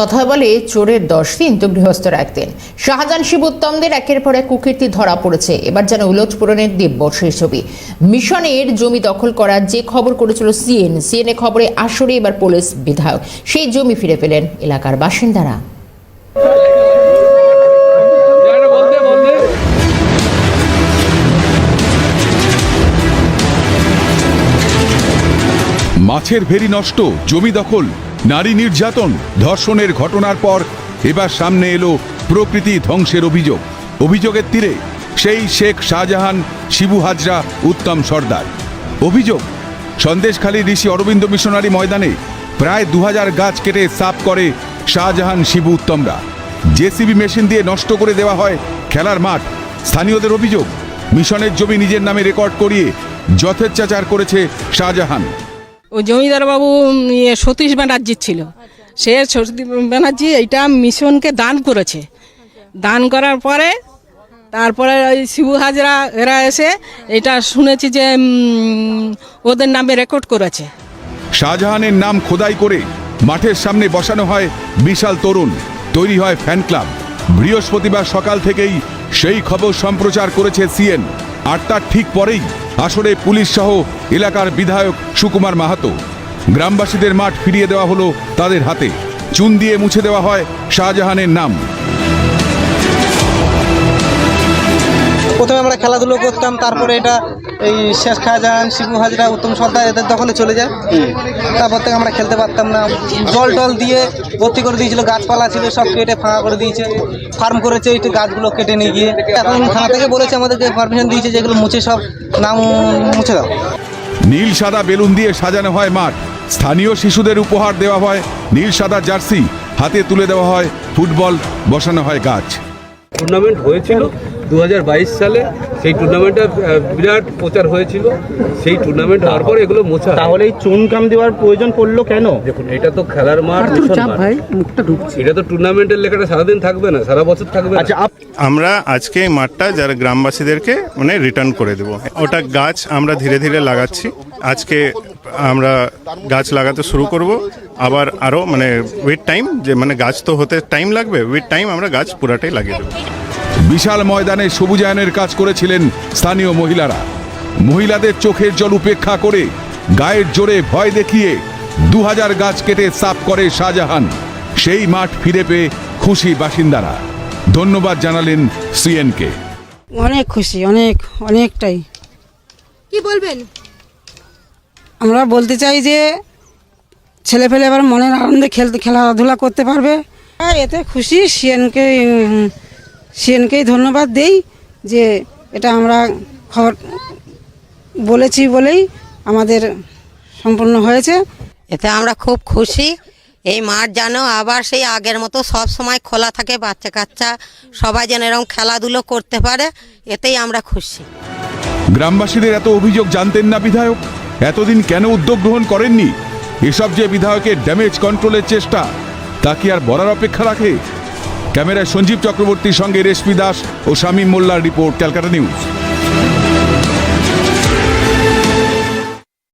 কথা বলে চোরের দশ দিন তো গৃহস্থর একদিন শাহজাহান শিবোত্তমদের একের পর এক কুকীর্তি ধরা পড়েছে। এবার যেন উলট পূরণের দেববর্ষের ছবি। মিশনের জমি দখল করার যে খবর করেছিল সিএন, সিএনএ খবরে আসরে এবার পুলিশ বিধায়ক। সেই জমি ফিরে পেলেন এলাকার বাসিন্দারা। মাছের ভেরি নষ্ট, জমি দখল নারী নির্যাতন, ধর্ষণের ঘটনার পর এবার সামনে এলো প্রকৃতি ধ্বংসের অভিযোগ। অভিযোগের তীরে সেই শেখ শাহজাহান, শিবু হাজরা, উত্তম সর্দার। অভিযোগ, সন্দেশখালী ঋষি অরবিন্দ মিশনারি ময়দানে প্রায় দু হাজার গাছ কেটে সাফ করে শাহজাহান, শিবু, উত্তমরা। জেসিবি মেশিন দিয়ে নষ্ট করে দেওয়া হয় খেলার মাঠ। স্থানীয়দের অভিযোগ, মিশনের জমি নিজের নামে রেকর্ড করিয়ে যথেচ্ছাচার করেছে শাহজাহান। ও জমিদার বাবু ইয়ে সতীশ ব্যানার্জির ছিল। সে সতীশ ব্যানার্জি এইটা মিশনকে দান করেছে। দান করার পরে, তারপরে ওই শিবু হাজরা, এরা এসে এটা শুনেছি যে ওদের নামে রেকর্ড করেছে। শাহজাহানের নাম খোদাই করে মাঠের সামনে বসানো হয় বিশাল তরুণ, তৈরি হয় ফ্যান ক্লাব। বৃহস্পতিবার সকাল থেকেই সেই খবর সম্প্রচার করেছে সিএন। আর তার ঠিক পরেই আসরে পুলিশ সহ এলাকার বিধায়ক সুকুমার মাহাতো। গ্রামবাসীদের মাঠ ফিরিয়ে দেওয়া হলো তাদের হাতে। চুন দিয়ে মুছে দেওয়া হয় শাহজাহানের নাম। প্রথমে আমরা খেলাধুলো করতাম, তারপরে এটা এই শেষ খাজান শিবু হাজরা উত্তম সর্দার এদের দখলে চলে যায়। তারপর থেকে আমরা খেলতে পারতাম না। জল টল দিয়ে ভর্তি করে দিয়েছিল গাছপালা ছিল সব কেটে ফাঁকা করে দিয়েছে। ফার্ম করেছে ওই গাছগুলো কেটে নিয়ে গিয়ে। এখন থানা থেকে বলেছে আমাদেরকে পারমিশন দিয়েছে যেগুলো মুছে সব নাম মুছে দাও। নীল সাদা বেলুন দিয়ে সাজানো হয় মাঠ। স্থানীয় শিশুদের উপহার দেওয়া হয় নীল সাদা জার্সি। হাতে তুলে দেওয়া হয় ফুটবল বসানো হয় গাছ। টুর্নামেন্ট হয়েছিল। দু হাজার বাইশ সালে সেই টুর্নামেন্টটা বিরাট প্রচার হয়েছিল। সেই টুর্নামেন্ট হওয়ার পর এগুলো মোছা। তাহলে এই চুনকাম দেওয়ার প্রয়োজন পড়ল কেন? দেখুন এটা তো খেলার মাঠ। এটা তো টুর্নামেন্টের লেখাটা সারাদিন থাকবে না সারা বছর থাকবে না। আচ্ছা আমরা আজকে এই মাঠটা যারা গ্রামবাসীদেরকে মানে রিটার্ন করে দেব। ওটা গাছ আমরা ধীরে ধীরে লাগাচ্ছি। আজকে আমরা গাছ লাগাতে শুরু করব। আবার আরও মানে উইথ টাইম যে মানে গাছ তো হতে টাইম লাগবে উইথ টাইম আমরা গাছ পুরাটাই লাগিয়ে দেবো। বিশাল ময়দানে সবুজায়নের কাজ করেছিলেন স্থানীয় মহিলারা। মহিলাদের চোখের জল উপেক্ষা করে গায়ের জোরে ভয় দেখিয়ে দু হাজার গাছ কেটে সাফ করে শাহজাহান। সেই মাঠ ফিরে পেয়ে খুশি বাসিন্দারা। ধন্যবাদ জানালেন সিএনকে। অনেক খুশি অনেক অনেকটাই। কি বলবেন? আমরা বলতে চাই যে ছেলে ফেলে এবার মনের আনন্দে খেলতে খেলাধুলা করতে পারবে। হ্যাঁ, এতে খুশি সিএনকে সিএনকেই ধন্যবাদ দেই যে এটা আমরা খবর বলেছি বলেই আমাদের সম্পূর্ণ হয়েছে। এতে আমরা খুব খুশি। এই মাঠ যেন আবার সেই আগের মতো সব সময় খোলা থাকে বাচ্চা কাচ্চা সবাই যেন এরকম খেলাধুলো করতে পারে এতেই আমরা খুশি। গ্রামবাসীদের এত অভিযোগ জানতেন না বিধায়ক? এতদিন কেন উদ্যোগ গ্রহণ করেননি? এসব যে বিধায়কের ড্যামেজ কন্ট্রোলের চেষ্টা তা কি আর বলার অপেক্ষা রাখে? ক্যামেরায় সঞ্জীব চক্রবর্তীর সঙ্গে রেশমি দাস ও শামীম মোল্লার রিপোর্ট ক্যালকাটা নিউজ।